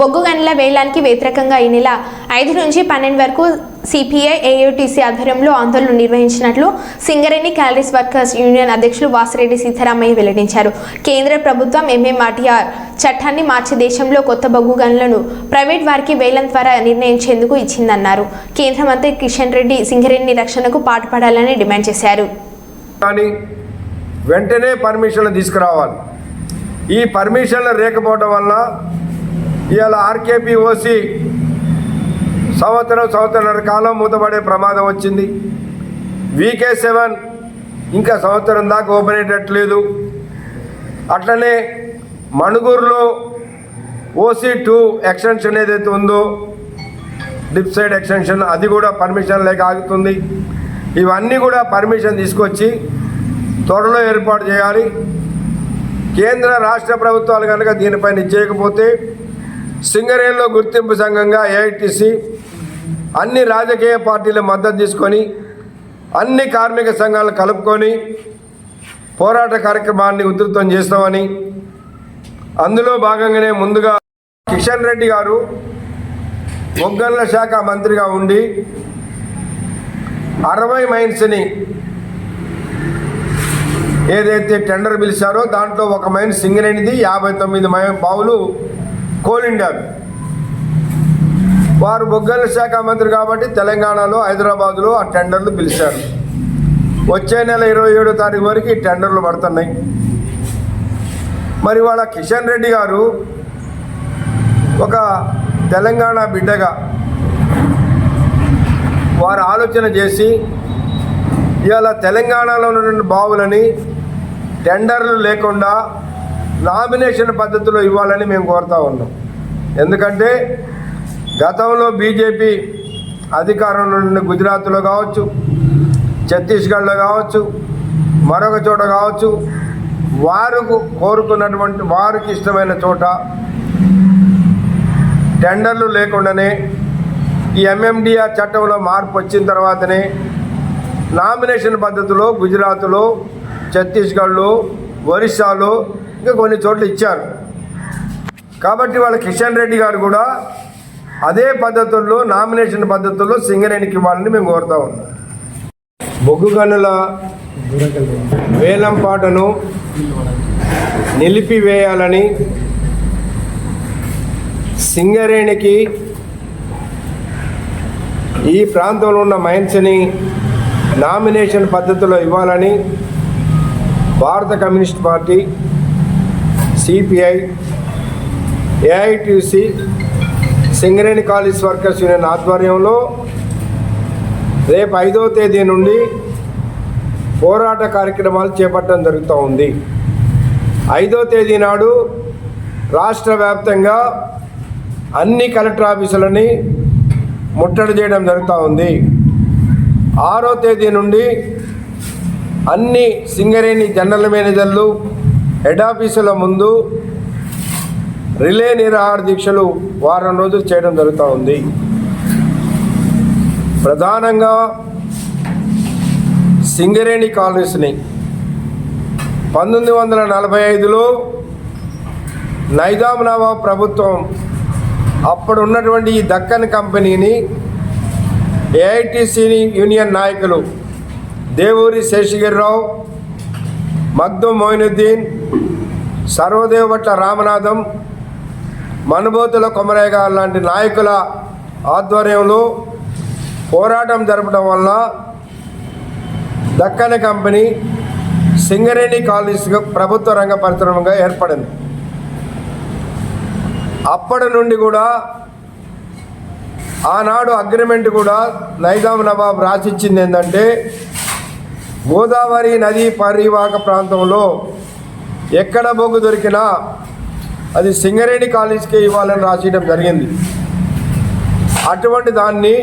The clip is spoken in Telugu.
బొగ్గు గనుల వేలానికి వ్యతిరేకంగా ఈ నెల ఐదు నుంచి పన్నెండు వరకు సిపిఐ ఏయుటిసి ఆధ్వర్యంలో ఆందోళన నిర్వహించినట్లు సింగరేణి క్యాలరీస్ వర్కర్స్ యూనియన్ అధ్యక్షులు వాసిరెడ్డి సీతారామయ్య వెల్లడించారు. కేంద్ర ప్రభుత్వం ఎంఎంఆర్టీఆర్ చట్టాన్ని మార్చి దేశంలో కొత్త బొగ్గు గనులను ప్రైవేట్ వారికి వేలం ద్వారా నిర్ణయించేందుకు ఇచ్చిందన్నారు. కేంద్ర మంత్రి కిషన్ రెడ్డి సింగరేణి రక్షణకు పాటుపడాలని డిమాండ్ చేశారు. కానీ వెంటనే పర్మిషన్లు తీసుకురావాలి. ఈ పర్మిషన్లు లేకపోవడం వల్ల ఇవాళ ఆర్కేపీ ఓసి సంవత్సరం సంవత్సరాల కాలం మూతపడే ప్రమాదం వచ్చింది. వీకే సెవెన్ ఇంకా సంవత్సరం దాకా ఓపెన్ అయ్యేటట్లేదు. అట్లనే మణుగూరులో ఓసీ టూ ఎక్స్టెన్షన్ ఏదైతే ఉందో డిప్ సైడ్ ఎక్స్టెన్షన్ అది కూడా పర్మిషన్ లేక ఆగుతుంది. ఇవన్నీ కూడా పర్మిషన్ తీసుకొచ్చి త్వరలో ఏర్పాటు చేయాలి. కేంద్ర రాష్ట్ర ప్రభుత్వాలు కనుక దీనిపైన చేయకపోతే సింగరేణిలో గుర్తింపు సంఘంగా ఏఐటిసి అన్ని రాజకీయ పార్టీల మద్దతు తీసుకొని అన్ని కార్మిక సంఘాలను కలుపుకొని పోరాట కార్యక్రమాన్ని ఉధృతం చేస్తామని అందులో భాగంగానే ముందుగా కిషన్ రెడ్డి గారు మొగ్గన్ల శాఖ మంత్రిగా ఉండి అరవై మైన్స్ని ఏదైతే టెండర్ పిలిచారో దాంట్లో ఒక మైన్స్ సింగరేణిది యాభై తొమ్మిది మై బావులు కోల్ వారు బొగ్గల శాఖ మంత్రి కాబట్టి తెలంగాణలో హైదరాబాదులో ఆ టెండర్లు పిలిచారు. వచ్చే నెల ఇరవై ఏడో తారీఖు వరకు ఈ టెండర్లు పడుతున్నాయి. మరి వాళ్ళ కిషన్ రెడ్డి గారు ఒక తెలంగాణ బిడ్డగా వారు ఆలోచన చేసి ఇవాళ తెలంగాణలో ఉన్నటువంటి బావులని టెండర్లు లేకుండా నామినేషన్ పద్ధతిలో ఇవ్వాలని మేము కోరుతా ఉన్నాం. ఎందుకంటే గతంలో బీజేపీ అధికారంలో ఉన్న గుజరాత్లో కావచ్చు ఛత్తీస్గఢ్లో కావచ్చు మరొక చోట కావచ్చు వారు కోరుకున్నటువంటి వారికి ఇష్టమైన చోట టెండర్లు లేకుండానే ఈ ఎంఎండిఆర్ చట్టంలో మార్పు వచ్చిన తర్వాతనే నామినేషన్ పద్ధతిలో గుజరాత్లో ఛత్తీస్గఢ్లో ఒరిస్సాలో ఇంకా కొన్ని చోట్ల ఇచ్చారు. కాబట్టి వాళ్ళ కిషన్ రెడ్డి గారు కూడా అదే పద్ధతుల్లో నామినేషన్ పద్ధతుల్లో సింగరేణికి ఇవ్వాలని మేము కోరుతా ఉన్నాం. బొగ్గు గనుల వేలం పాటను నిలిపివేయాలని సింగరేణికి ఈ ప్రాంతంలో ఉన్న మైన్స్ని నామినేషన్ పద్ధతిలో ఇవ్వాలని భారత communist party CPI AITC Singareni collieries workers union ఆధ్వర్యంలో రేపు ఐదో తేదీ నుండి పోరాట కార్యక్రమాలు చేపట్టడం జరుగుతూ ఉంది. ఐదో తేదీ నాడు రాష్ట్ర వ్యాప్తంగా అన్ని కలెక్టర్ ఆఫీసులని ముట్టడి చేయడం జరుగుతూ ఉంది. ఆరో తేదీ నుండి అన్ని సింగరేణి జనరల్ మేనేజర్లు హెడ్ ఆఫీసుల ముందు రిలే నిరాహార దీక్షలు వారం రోజులు చేయడం జరుగుతూ ఉంది. ప్రధానంగా సింగరేణి కాలనీస్ని పంతొమ్మిది వందల నలభై ఐదులో నైజాం నవాబ్ ప్రభుత్వం అప్పుడు ఉన్నటువంటి ఈ దక్కన్ కంపెనీని ఏఐటీసీని యూనియన్ నాయకులు దేవూరి శేషగిరిరావు మగ్దుం మొయినుద్దీన్ సర్వదేవ భట్ల రామనాథం మనుబోతుల కొమరయ్య గారు లాంటి నాయకుల ఆధ్వర్యంలో పోరాటం జరపడం వల్ల దక్కని కంపెనీ సింగరేణి కాలేజ్ ప్రభుత్వ రంగ పరిశ్రమగా ఏర్పడింది. అప్పటి నుండి కూడా ఆనాడు అగ్రిమెంట్ కూడా నైజాం నవాబ్ రాసిచ్చింది ఏంటంటే గోదావరి నదీ పరివాహక ప్రాంతంలో ఎక్కడ బొగ్గు దొరికినా అది సింగరేణి కాలేజ్కి ఇవ్వాలని రాసేయడం జరిగింది. అటువంటి దాన్ని